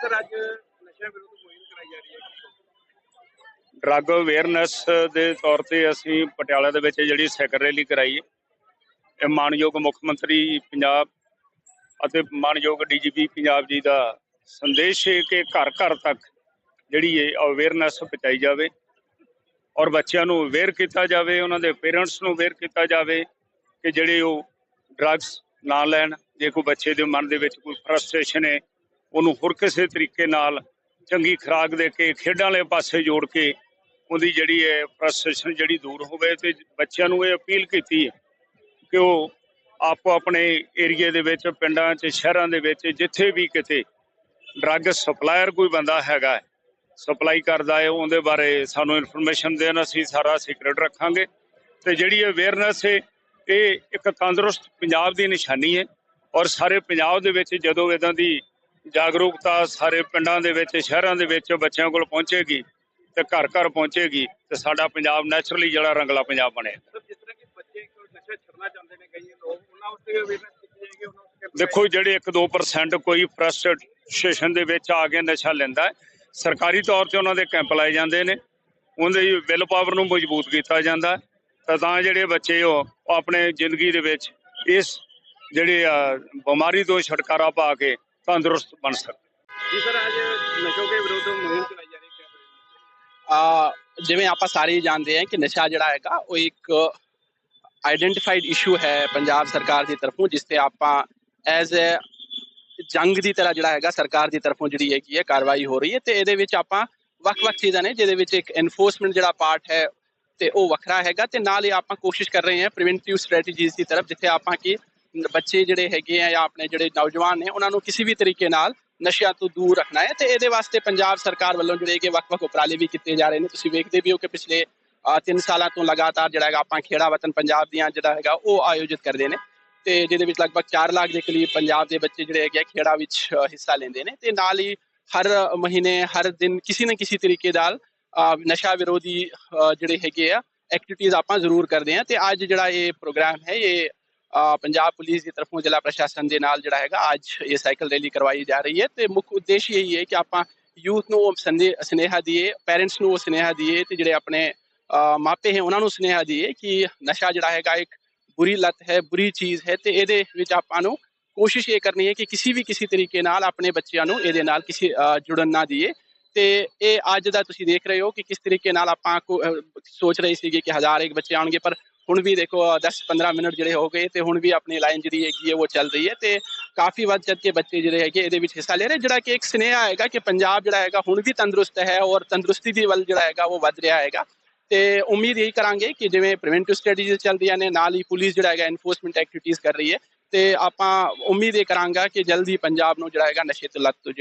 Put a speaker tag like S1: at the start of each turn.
S1: Sir, ਅੱਜ ਨਸ਼ਿਆਂ ਵਿਰੁੱਧ ਮੁਹਿੰਮ ਚਲਾਈ ਜਾ ਰਹੀ ਹੈ
S2: ਡਰੱਗ ਅਵੇਅਰਨੈਸ ਦੇ ਤੌਰ ਤੇ ਅਸੀਂ ਪਟਿਆਲਾ ਦੇ ਵਿੱਚ ਜਿਹੜੀ ਸਾਈਕਲ ਰੈਲੀ ਕਰਾਈ ਹੈ। ਇਹ ਮਾਨਯੋਗ ਮੁੱਖ ਮੰਤਰੀ ਪੰਜਾਬ ਅਤੇ ਮਾਨਯੋਗ ਡੀਜੀਪੀ ਪੰਜਾਬ ਜੀ ਦਾ ਸੰਦੇਸ਼ ਹੈ ਕਿ ਘਰ ਘਰ ਤੱਕ ਜਿਹੜੀ ਇਹ ਅਵੇਅਰਨੈਸ ਪਹੁੰਚਾਈ ਜਾਵੇ ਔਰ ਬੱਚਿਆਂ ਨੂੰ ਅਵੇਅਰ ਕੀਤਾ ਜਾਵੇ, ਉਹਨਾਂ ਦੇ ਪੇਰੈਂਟਸ ਨੂੰ ਅਵੇਅਰ ਕੀਤਾ ਜਾਵੇ ਕਿ ਜਿਹੜੇ ਉਹ ਡਰੱਗਸ ਨਾ ਲੈਣ, ਜੇ ਕੋਈ ਬੱਚੇ ਦੇ ਮਨ ਦੇ ਵਿੱਚ ਕੋਈ ਫਰਸਟ੍ਰੇਸ਼ਨ ਹੈ ਉਹਨੂੰ ਹੋਰ ਕਿਸੇ ਤਰੀਕੇ ਨਾਲ ਚੰਗੀ ਖੁਰਾਕ ਦੇ ਕੇ ਖੇਡਾਂ ਵਾਲੇ ਪਾਸੇ ਜੋੜ ਕੇ ਉਹਦੀ ਜਿਹੜੀ ਹੈ ਫਰਸਟ੍ਰੇਸ਼ਨ ਜਿਹੜੀ ਦੂਰ ਹੋਵੇ ਤੇ ਬੱਚਿਆਂ ਨੂੰ ਇਹ ਅਪੀਲ ਕੀਤੀ ਹੈ ਕਿ ਉਹ ਆਪੋ ਆਪਣੇ ਏਰੀਏ ਦੇ ਵਿੱਚ, ਪਿੰਡਾਂ 'ਚ, ਸ਼ਹਿਰਾਂ ਦੇ ਵਿੱਚ, ਜਿੱਥੇ ਵੀ ਕਿਤੇ ਡਰੱਗ ਸਪਲਾਇਰ ਕੋਈ ਬੰਦਾ ਹੈਗਾ ਸਪਲਾਈ ਕਰਦਾ ਹੈ, ਉਹਦੇ ਬਾਰੇ ਸਾਨੂੰ ਇਨਫੋਰਮੇਸ਼ਨ ਦੇਣ ਅਸੀਂ ਸਾਰਾ ਸੀਕ੍ਰੇਟ ਰੱਖਾਂਗੇ ਤੇ ਜਿਹੜੀ ਅਵੇਅਰਨੈਸ ਹੈ, ਇਹ ਇੱਕ ਤੰਦਰੁਸਤ ਪੰਜਾਬ ਦੀ ਨਿਸ਼ਾਨੀ ਹੈ ਔਰ ਸਾਰੇ ਪੰਜਾਬ ਦੇ ਵਿੱਚ ਜਦੋਂ ਇਦਾਂ ਦੀ ਜਾਗਰੂਕਤਾ ਸਾਰੇ ਪਿੰਡਾਂ ਦੇ ਵਿੱਚ ਸ਼ਹਿਰਾਂ ਦੇ ਵਿੱਚ ਬੱਚਿਆਂ ਕੋਲ ਪਹੁੰਚੇਗੀ ਤੇ ਘਰ ਘਰ ਪਹੁੰਚੇਗੀ ਤੇ ਸਾਡਾ ਪੰਜਾਬ ਨੈਚੁਰਲੀ ਜਿਹੜਾ ਰੰਗਲਾ ਪੰਜਾਬ ਬਣੇ।
S1: ਸਰ ਜਿਸ ਤਰ੍ਹਾਂ ਕਿ ਬੱਚੇ ਕੋਈ ਨਸ਼ਾ ਛੱਡਣਾ ਚਾਹੁੰਦੇ ਨੇ ਕਈ ਲੋਕ ਉਹਨਾਂ ਵਾਸਤੇ ਵੀ ਅਵੇਅਰਨੈਸ ਕੀਤੀ ਜਾਏਗੀ ਉਹਨਾਂ ਵਾਸਤੇ
S2: ਦੇਖੋ ਜਿਹੜੇ 1-2% ਕੋਈ ਫਰਸਟ੍ਰੇਸ਼ਨ ਦੇ ਵਿੱਚ ਆ ਕੇ ਨਸ਼ਾ ਲੈਂਦਾ ਹੈ ਸਰਕਾਰੀ ਤੌਰ ਤੇ ਉਹਨਾਂ ਦੇ ਕੈਂਪ ਲਾਏ ਜਾਂਦੇ ਨੇ ਉਹਦੇ ਵਿਲ ਪਾਵਰ ਨੂੰ ਮਜ਼ਬੂਤ ਕੀਤਾ ਜਾਂਦਾ ਤਾਂ ਤਾਂ ਜਿਹੜੇ ਬੱਚੇ ਉਹ ਆਪਣੇ ਜ਼ਿੰਦਗੀ ਦੇ ਵਿੱਚ ਇਸ ਜਿਹੜੇ ਬਿਮਾਰੀ ਤੋਂ ਛੁਟਕਾਰਾ ਪਾ ਕੇ ਤੰਦਰੁਸਤ ਬਣ ਸਕਣ
S1: ਜੀ ਸਰ ਅੱਜ ਨਸ਼ੋਂ ਦੇ ਵਿਰੁੱਧ ਮੁਹਿੰਮ ਚਲਾਈ ਜਾ ਰਹੀ ਹੈ।
S3: ਆ ਜਿਵੇਂ ਆਪਾਂ ਸਾਰੇ ਹੀ ਜਾਣਦੇ ਹਾਂ ਕਿ ਨਸ਼ਾ ਜਿਹੜਾ ਹੈਗਾ ਉਹ ਇੱਕ ਆਈਡੈਂਟੀਫਾਈਡ ਇਸ਼ੂ ਹੈ ਪੰਜਾਬ ਸਰਕਾਰ ਦੀ ਤਰਫੋਂ ਜਿਸ ਤੇ ਆਪਾਂ ਐਜ਼ ਅ ਜੰਗ ਦੀ ਤਰ੍ਹਾਂ ਜਿਹੜਾ ਹੈਗਾ ਸਰਕਾਰ ਦੀ ਤਰਫੋਂ ਜਿਹੜੀ ਹੈਗੀ ਹੈ ਕਾਰਵਾਈ ਹੋ ਰਹੀ ਹੈ ਤੇ ਇਹਦੇ ਵਿੱਚ ਆਪਾਂ ਵੱਖ-ਵੱਖ ਚੀਜ਼ਾਂ ਨੇ ਜਿਹਦੇ ਵਿੱਚ ਇੱਕ ਐਨਫੋਰਸਮੈਂਟ ਜਿਹੜਾ ਪਾਰਟ ਹੈ ਤੇ ਉਹ ਵੱਖਰਾ ਹੈਗਾ ਤੇ ਨਾਲ ਹੀ ਆਪਾਂ ਕੋਸ਼ਿਸ਼ ਕਰ ਰਹੇ ਹਾਂ ਪ੍ਰੀਵੈਂਟਿਵ ਸਟ੍ਰੈਟਜੀਜ਼ ਦੀ ਤਰਫ ਜਿੱਥੇ ਆਪਾਂ ਕੀ ਬੱਚੇ ਜਿਹੜੇ ਹੈਗੇ ਆ ਜਾਂ ਆਪਣੇ ਜਿਹੜੇ ਨੌਜਵਾਨ ਨੇ, ਉਹਨਾਂ ਨੂੰ ਕਿਸੇ ਵੀ ਤਰੀਕੇ ਨਾਲ ਨਸ਼ਿਆਂ ਤੋਂ ਦੂਰ ਰੱਖਣਾ ਹੈ ਤੇ ਇਹਦੇ ਵਾਸਤੇ ਪੰਜਾਬ ਸਰਕਾਰ ਵੱਲੋਂ ਜਿਹੜੇ ਕਿ ਵੱਖ-ਵੱਖ ਉਪਰਾਲੇ ਵੀ ਕੀਤੇ ਜਾ ਰਹੇ ਨੇ। ਤੁਸੀਂ ਵੇਖਦੇ ਵੀ ਹੋ ਕਿ ਪਿਛਲੇ 3 ਸਾਲਾਂ ਤੋਂ ਲਗਾਤਾਰ ਜਿਹੜਾ ਹੈਗਾ ਆਪਾਂ ਖੇੜਾ ਵਤਨ ਪੰਜਾਬ ਦੀਆਂ ਜਿਹੜਾ ਹੈਗਾ ਉਹ ਆਯੋਜਿਤ ਕਰਦੇ ਨੇ ਤੇ ਜਿਹਦੇ ਵਿੱਚ ਲਗਭਗ 4 ਲੱਖ ਦੇ ਕਰੀਬ ਪੰਜਾਬ ਦੇ ਬੱਚੇ ਜਿਹੜੇ ਹੈਗੇ ਆ ਖੇੜਾ ਵਿੱਚ ਹਿੱਸਾ ਲੈਂਦੇ ਨੇ ਤੇ ਨਾਲ ਹੀ ਹਰ ਮਹੀਨੇ, ਹਰ ਦਿਨ ਕਿਸੇ ਨਾ ਕਿਸੇ ਤਰੀਕੇ ਨਾਲ ਨਸ਼ਾ ਵਿਰੋਧੀ ਜਿਹੜੇ ਹੈਗੇ ਆ ਐਕਟੀਵਿਟੀਜ਼ ਆਪਾਂ ਜ਼ਰੂਰ ਕਰਦੇ ਆ ਤੇ ਅੱਜ ਜਿਹੜਾ ਇਹ ਪ੍ਰੋਗਰਾਮ ਹੈ, ਇਹ ਪੰਜਾਬ ਪੁਲਿਸ ਦੀ ਤਰਫੋਂ ਜ਼ਿਲ੍ਹਾ ਪ੍ਰਸ਼ਾਸਨ ਦੇ ਨਾਲ ਜਿਹੜਾ ਹੈਗਾ ਅੱਜ ਇਹ ਸਾਈਕਲ ਰੈਲੀ ਕਰਵਾਈ ਜਾ ਰਹੀ ਹੈ ਤੇ ਮੁੱਖ ਉਦੇਸ਼ ਇਹੀ ਹੈ ਕਿ ਆਪਾਂ ਯੂਥ ਨੂੰ ਉਹ ਸੁਨੇਹਾ ਦਈਏ ਪੈਰੈਂਟਸ ਨੂੰ ਉਹ ਸੁਨੇਹਾ ਦਈਏ ਤੇ ਜਿਹੜੇ ਆਪਣੇ ਮਾਪੇ ਹੈ ਉਹਨਾਂ ਨੂੰ ਸੁਨੇਹਾ ਦਈਏ ਕਿ ਨਸ਼ਾ ਜਿਹੜਾ ਹੈਗਾ ਇੱਕ ਬੁਰੀ ਲੱਤ ਹੈ, ਬੁਰੀ ਚੀਜ਼ ਹੈ ਤੇ ਇਹਦੇ ਵਿੱਚ ਆਪਾਂ ਨੂੰ ਕੋਸ਼ਿਸ਼ ਇਹ ਕਰਨੀ ਹੈ ਕਿ ਕਿਸੇ ਵੀ ਕਿਸੇ ਤਰੀਕੇ ਨਾਲ ਆਪਣੇ ਬੱਚਿਆਂ ਨੂੰ ਇਹਦੇ ਨਾਲ ਕਿਸੇ ਜੁੜਨ ਨਾ ਦਈਏ ਤੇ ਇਹ ਅੱਜ ਦਾ ਤੁਸੀਂ ਦੇਖ ਰਹੇ ਹੋ ਕਿ ਕਿਸ ਤਰੀਕੇ ਨਾਲ ਆਪਾਂ ਕੋ- ਸੋਚ ਰਹੇ ਸੀਗੇ ਕਿ ਹਜ਼ਾਰ ਇੱਕ ਬੱਚੇ ਆਉਣਗੇ ਪਰ ਹੁਣ ਵੀ ਦੇਖੋ 10-15 ਮਿੰਟ ਜਿਹੜੇ ਹੋ ਗਏ ਤੇ ਹੁਣ ਵੀ ਆਪਣੀ ਲਾਈਨ ਜਿਹੜੀ ਹੈਗੀ ਹੈ ਉਹ ਚੱਲ ਰਹੀ ਹੈ ਤੇ ਕਾਫੀ ਵੱਧ ਚੜ ਕੇ ਬੱਚੇ ਜਿਹੜੇ ਹੈਗੇ ਇਹਦੇ ਵਿੱਚ ਹਿੱਸਾ ਲੈ ਰਹੇ। ਜਿਹੜਾ ਕਿ ਇੱਕ ਸੁਨੇਹਾ ਹੈਗਾ ਕਿ ਪੰਜਾਬ ਜਿਹੜਾ ਹੈਗਾ ਹੁਣ ਵੀ ਤੰਦਰੁਸਤ ਹੈ ਔਰ ਤੰਦਰੁਸਤੀ ਦੀ ਵੱਲ ਜਿਹੜਾ ਹੈਗਾ, ਉਹ ਵੱਧ ਰਿਹਾ ਹੈਗਾ। ਤੇ ਉਮੀਦ ਇਹੀ ਕਰਾਂਗੇ ਕਿ ਜਿਵੇਂ ਪ੍ਰੀਵੈਂਟਿਵ ਸਟ੍ਰੈਟਜੀਜ਼ ਚੱਲਦੀਆਂ ਨੇ, ਨਾਲ ਹੀ ਪੁਲਿਸ ਜਿਹੜਾ ਹੈਗਾ ਐਨਫੋਰਸਮੈਂਟ ਐਕਟੀਵਿਟੀਜ਼ ਕਰ ਰਹੀ ਹੈ। ਤੇ ਆਪਾਂ ਉਮੀਦ ਇਹ ਕਰਾਂਗਾ ਕਿ ਜਲਦੀ ਪੰਜਾਬ ਨੂੰ ਜਿਹੜਾ ਹੈਗਾ ਨਸ਼ੇ ਤੋਂ ਲੱਤ ਤੋਂ